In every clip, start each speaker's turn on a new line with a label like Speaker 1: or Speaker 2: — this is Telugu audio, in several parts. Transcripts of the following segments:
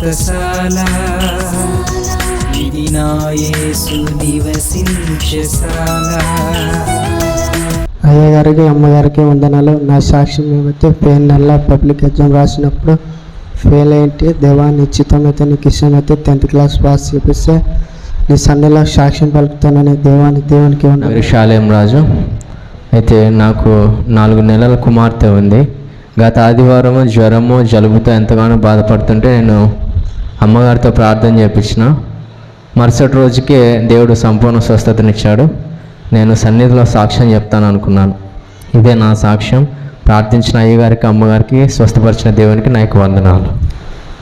Speaker 1: వ్రతశాల ఇది నా యేసు నివసించశాల
Speaker 2: అయ్య గారికి అమ్మగారికి వందనాలు. నా సాక్ష్యం ఏమైతే పోయిన నెల పబ్లిక్ ఎగ్జామ్ రాసినప్పుడు ఫెయిల్ ఏంటి దేవా నిశ్చితమైతే నీకు ఇష్టమైతే టెన్త్ క్లాస్ పాస్ చేపిస్తే నీ సన్నెలా సాక్ష్యం పలుకుతానని దేవాని దేవునికి.
Speaker 3: పేరు శాలేం రాజు. అయితే నాకు నాలుగు నెలల కుమార్తె ఉంది. గత ఆదివారము జ్వరము జలుబుతో ఎంతగానో బాధపడుతుంటే నేను అమ్మగారితో ప్రార్థన చేపించిన. మరుసటి రోజుకే దేవుడు సంపూర్ణ స్వస్థతనిచ్చాడు. నేను సన్నిధిలో సాక్ష్యం చెప్తాను అనుకున్నాను. ఇదే నా సాక్ష్యం. ప్రార్థించిన అయ్యగారికి అమ్మగారికి స్వస్థపరిచిన దేవునికి నాకు వందనాలు.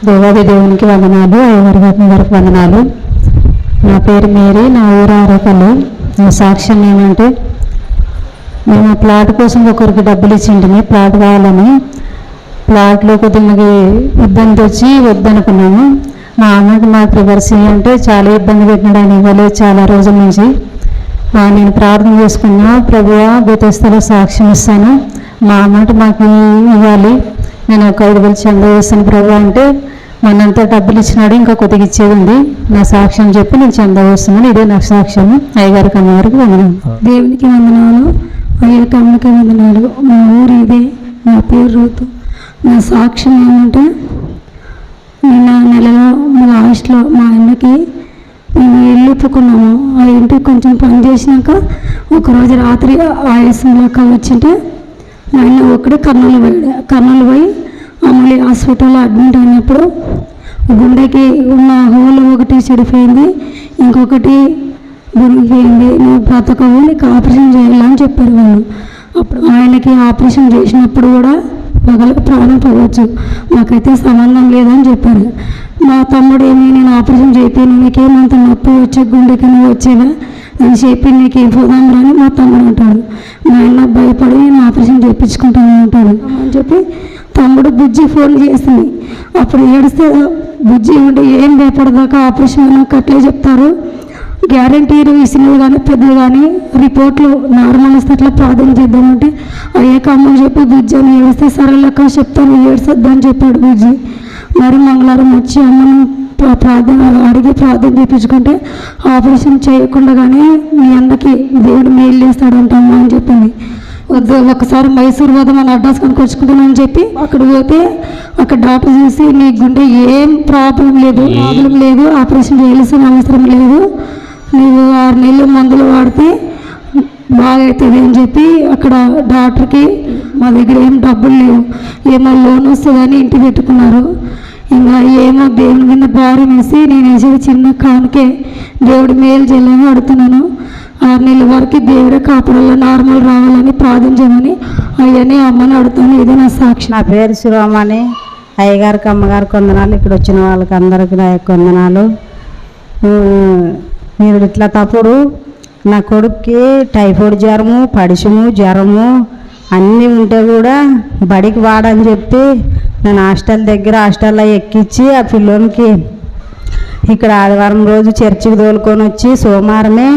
Speaker 4: దేవాది దేవునికి వందనాలు అయ్యగారి గారికి వందనాలు. నా పేరు మేరీ నా ఊరు ఆరోపల్లి నా సాక్ష్యం ఏమంటే మేము ప్లాట్ కోసం ఒకరికి డబ్బులు ఇచ్చింటిని ప్లాట్ కావాలని. ప్లాట్లో కొద్దిగా ఇబ్బంది వచ్చి వద్దనుకున్నాము. మా అమ్మకి మాకు రివర్స్ అంటే చాలా ఇబ్బంది పెట్టినాడు ఆయన ఇవ్వలేదు చాలా రోజుల నుంచి. నేను ప్రార్థన చేసుకున్నా ప్రభువా గతస్థలో సాక్ష్యం ఇస్తాను. మా అమ్మకి మాకు ఇవ్వాలి. నేను ఒక ఐదు వేలు చంద వేస్తాను ప్రభు అంటే మనంతా డబ్బులు ఇచ్చినాడు ఇంకా కొద్దిగా ఇచ్చేది ఉంది. నా సాక్ష్యం చెప్పి నేను చంద వేస్తున్నాను. ఇదే నా సాక్ష్యం అయ్యగారికి అమ్మగారికి వందనాలు.
Speaker 5: దేవునికి వందనాలు. అయ్యారు కమ్మకి వందనాలు. మా ఊరు ఇదే. నా పేరు రూతు. నా సాక్ష్యం ఏంటంటే నిన్న నెలలో మా లాస్ట్లో మా అన్నకి మేము ఇల్లు ఆ ఇంటికి కొంచెం పని చేసినాక ఒకరోజు రాత్రి ఆయాసంలోకి వచ్చింటే మా ఆయన ఒక్కడే కర్నూలు పోయాడు. కర్నూలు పోయి మళ్ళీ హాస్పిటల్లో అడ్మిట్ అయినప్పుడు గుండెకి ఉన్న హోల్ ఒకటి చెడిపోయింది. ఇంకొకటి మునిగిపోయింది. నువ్వు బ్రతకవు నీకు ఆపరేషన్ చేయాలని చెప్పారు వాళ్ళు. అప్పుడు ఆయనకి ఆపరేషన్ చేసినప్పుడు కూడా పగలకు ప్రాణం పోవచ్చు. మాకైతే సంబంధం లేదని చెప్పారు. మా తమ్ముడు ఏమి నేను ఆపరేషన్ చేయిపోయాను. నీకేమంత నొప్పి వచ్చే గుండెకి నువ్వు వచ్చేవా? నేను చెప్పి నీకు ఏం పోదాం రాని మా తమ్ముడు అంటాడు. మా ఆయన భయపడి నేను ఆపరేషన్ చేయించుకుంటాను అంటాడు. అని చెప్పి తమ్ముడు బుజ్జి ఫోన్ చేసింది. అప్పుడు ఏడిస్తే బుజ్జి ఉంటే ఏం భయపడదాకా ఆపరేషన్ నాకు చెప్తారు. గ్యారంటీలు ఇసినవి కానీ పెద్దవి కానీ రిపోర్ట్లు నార్మల్ వస్తే అట్లా ప్రార్థన చేద్దామంటే అయ్యే కమ్మని చెప్పి గుజ్జి అని ఏడిస్తే సరే లెక్క చెప్తాను ఏడ్చొద్దు అని చెప్పాడు బుజ్జి. మరి మంగళవారం వచ్చి అమ్మను ప్రార్థన అడిగి ప్రార్థన చేయించుకుంటే ఆపరేషన్ చేయకుండా కానీ మీ అందరికి దేవుడు మేలు చేస్తాడంటమ్మా అని చెప్పింది. వద్దు ఒకసారి మైసూర్ పోదాం అని అడ్రస్ కనుకొచ్చుకుంటానని చెప్పి అక్కడ పోతే అక్కడ డాక్టర్ చూసి నీ గుండె ఏం ప్రాబ్లం లేదు ప్రాబ్లం లేదు ఆపరేషన్ చేయాల్సిన అవసరం లేదు నీవు ఆరు నెలలు మందులు వాడితే బాగా అవుతుంది అని చెప్పి అక్కడ డాక్టర్కి మా దగ్గర ఏం డబ్బులు లేవు. ఏమో లోన్ వస్తుందని ఇంటి పెట్టుకున్నారు. ఇంకా ఏమో దేవుని కింద భారం వేసి నేను వేసేది చిన్న కానుకే దేవుడు మేలు చేయాలని అడుగుతున్నాను. ఆరు నెలల వరకు దేవుడే కాపాడాల నార్మల్ రావాలని ప్రార్థించమని అయ్యని అమ్మని అడుగుతాను. ఇది నా సాక్షి.
Speaker 6: నా పేరు శిరోమణి. అయ్యగారికి అమ్మగారికి వందనాలు. ఇక్కడ వచ్చిన వాళ్ళకి అందరికీ నా యొక్క వందనాలు. మీరు ఇట్లా తప్పుడు. నా కొడుక్కి టైఫాయిడ్ జ్వరము పడిశము జ్వరము అన్నీ ఉంటే కూడా బడికి వాడని చెప్పి నేను హాస్టల్ దగ్గర హాస్టల్లో ఎక్కించి ఆ పిల్లోనికి ఇక్కడ ఆదివారం రోజు చర్చికి తోలుకొని వచ్చి సోమవారమే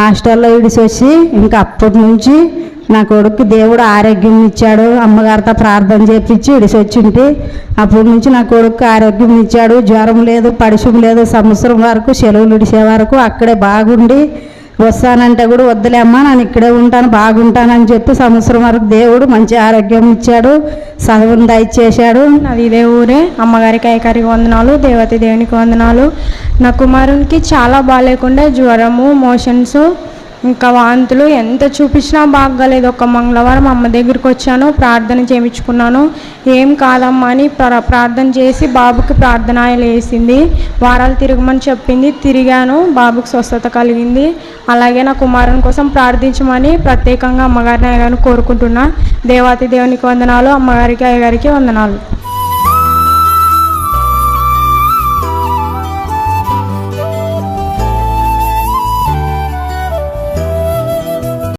Speaker 6: హాస్టల్లో ఇడిసి వచ్చి ఇంకా అప్పటి నుంచి నా కొడుకు దేవుడు ఆరోగ్యం ఇచ్చాడు. అమ్మగారితో ప్రార్థన చేపించి ఇడిసి వచ్చింటి. అప్పటి నుంచి నా కొడుకు ఆరోగ్యం ఇచ్చాడు. జ్వరం లేదు పడిశం లేదు. సంవత్సరం వరకు సెలవులు ఇడిసే వరకు అక్కడే బాగుండి. వస్తానంటే కూడా వద్దులేమ్మా నేను ఇక్కడే ఉంటాను బాగుంటానని చెప్పి సంవత్సరం వరకు దేవుడు మంచి ఆరోగ్యం ఇచ్చాడు. చదువుని దయచేశాడు.
Speaker 7: నాది ఇదే ఊరే. అమ్మగారికి అయ్యగారికి వందనాలు దేవతి దేవునికి వందనాలు. నా కుమారునికి చాలా బాగాలేకుండా జ్వరము మోషన్స్ ఇంకా వాంతులు ఎంత చూపించినా బాగలేదు. ఒక మంగళవారం అమ్మ దగ్గరికి వచ్చాను ప్రార్థన చేయించుకున్నాను. ఏం కాదమ్మా అని ప్ర- ప్రార్థన చేసి బాబుకి ప్రార్థనాయలు వేసింది వారాలు తిరగమని చెప్పింది. తిరిగాను. బాబుకి స్వస్థత కలిగింది. అలాగే నా కుమారుని కోసం ప్రార్థించమని ప్రత్యేకంగా అమ్మగారిని అయ్యగారిని కోరుకుంటున్నా. దేవాతి దేవునికి వందనాలు. అమ్మగారికి అయ్యగారికి వందనాలు.